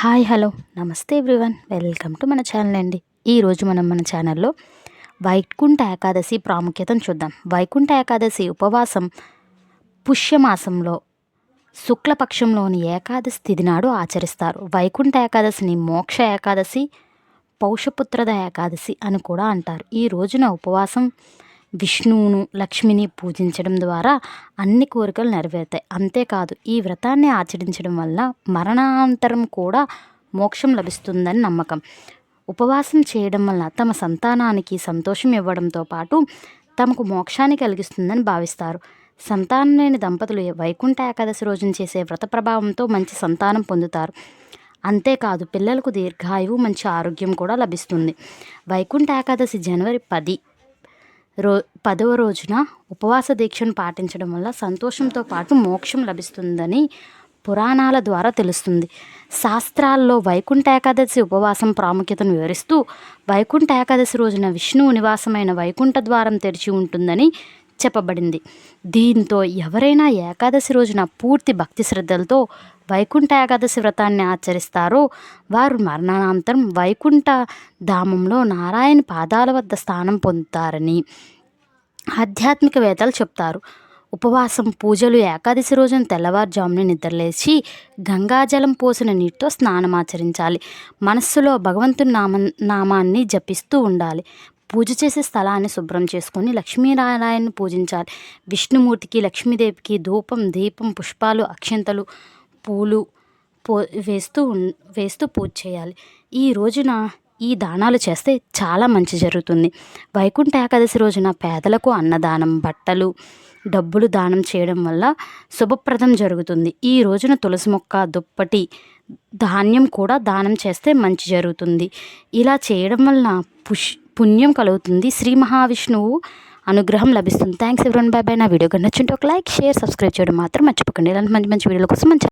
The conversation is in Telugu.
Hi hello. నమస్తే ఎవ్రీవన్. వెల్కమ్ టు మన ఛానల్ అండి. ఈరోజు మనం మన ఛానల్లో వైకుంఠ ఏకాదశి ప్రాముఖ్యతను చూద్దాం. వైకుంఠ ఏకాదశి ఉపవాసం పుష్యమాసంలో శుక్లపక్షంలోని ఏకాదశి తిథి నాడు ఆచరిస్తారు. వైకుంఠ ఏకాదశిని మోక్ష ఏకాదశి పౌషపుత్రద ఏకాదశి అని కూడా అంటారు. ఈ రోజున ఉపవాసం విష్ణువును లక్ష్మిని పూజించడం ద్వారా అన్ని కోరికలు నెరవేరుతాయి. అంతేకాదు ఈ వ్రతాన్ని ఆచరించడం వల్ల మరణాంతరం కూడా మోక్షం లభిస్తుందని నమ్మకం. ఉపవాసం చేయడం వల్ల తమ సంతానానికి సంతోషం ఇవ్వడంతో పాటు తమకు మోక్షాన్ని కలిగిస్తుందని భావిస్తారు. సంతానం లేని దంపతులు వైకుంఠ ఏకాదశి రోజున చేసే వ్రత ప్రభావంతో మంచి సంతానం పొందుతారు. అంతేకాదు పిల్లలకు దీర్ఘాయువు మంచి ఆరోగ్యం కూడా లభిస్తుంది. వైకుంఠ ఏకాదశి జనవరి పది రో పదవ రోజున ఉపవాస దీక్షను పాటించడం వల్ల సంతోషంతో పాటు మోక్షం లభిస్తుందని పురాణాల ద్వారా తెలుస్తుంది. శాస్త్రాల్లో వైకుంఠ ఏకాదశి ఉపవాసం ప్రాముఖ్యతను వివరిస్తూ వైకుంఠ ఏకాదశి రోజున విష్ణువు నివాసమైన వైకుంఠ ద్వారం తెరిచి ఉంటుందని చెప్పబడింది. దీంతో ఎవరైనా ఏకాదశి రోజున పూర్తి భక్తి శ్రద్ధలతో వైకుంఠ ఏకాదశి వ్రతాన్ని ఆచరిస్తారో వారు మరణానంతరం వైకుంఠ ధామంలో నారాయణ పాదాల వద్ద స్థానం పొందుతారని ఆధ్యాత్మికవేత్తలు చెప్తారు. ఉపవాసం పూజలు ఏకాదశి రోజున తెల్లవారుజామున నిద్రలేచి గంగాజలం పోసిన నీటితో స్నానం ఆచరించాలి. మనస్సులో భగవంతుని నామ నామాన్ని జపిస్తూ ఉండాలి. పూజ చేసే స్థలాన్ని శుభ్రం చేసుకొని లక్ష్మీనారాయణను పూజించాలి. విష్ణుమూర్తికి లక్ష్మీదేవికి ధూపం దీపం పుష్పాలు అక్షంతలు పూలు పో వేస్తూ వేస్తూ పూజ చేయాలి. ఈ రోజున ఈ దానాలు చేస్తే చాలా మంచి జరుగుతుంది. వైకుంఠ ఏకాదశి రోజున పేదలకు అన్నదానం బట్టలు డబ్బులు దానం చేయడం వల్ల శుభప్రదం జరుగుతుంది. ఈ రోజున తులసి మొక్క దుప్పటి ధాన్యం కూడా దానం చేస్తే మంచి జరుగుతుంది. ఇలా చేయడం వలన పుష్ పుణ్యం కలుగుతుంది. శ్రీ మహావిష్ణువు అనుగ్రహం లభిస్తుంది. థ్యాంక్స్ ఎవరన్ బాయ్ బాయ్ నా వీడియో కన్నా ఒక లైక్ షేర్ సబ్స్క్రైబ్ చేయడం మాత్రం మర్చిపోకండి. ఇలాంటి మంచి మంచి వీడియోల కోసం మంచి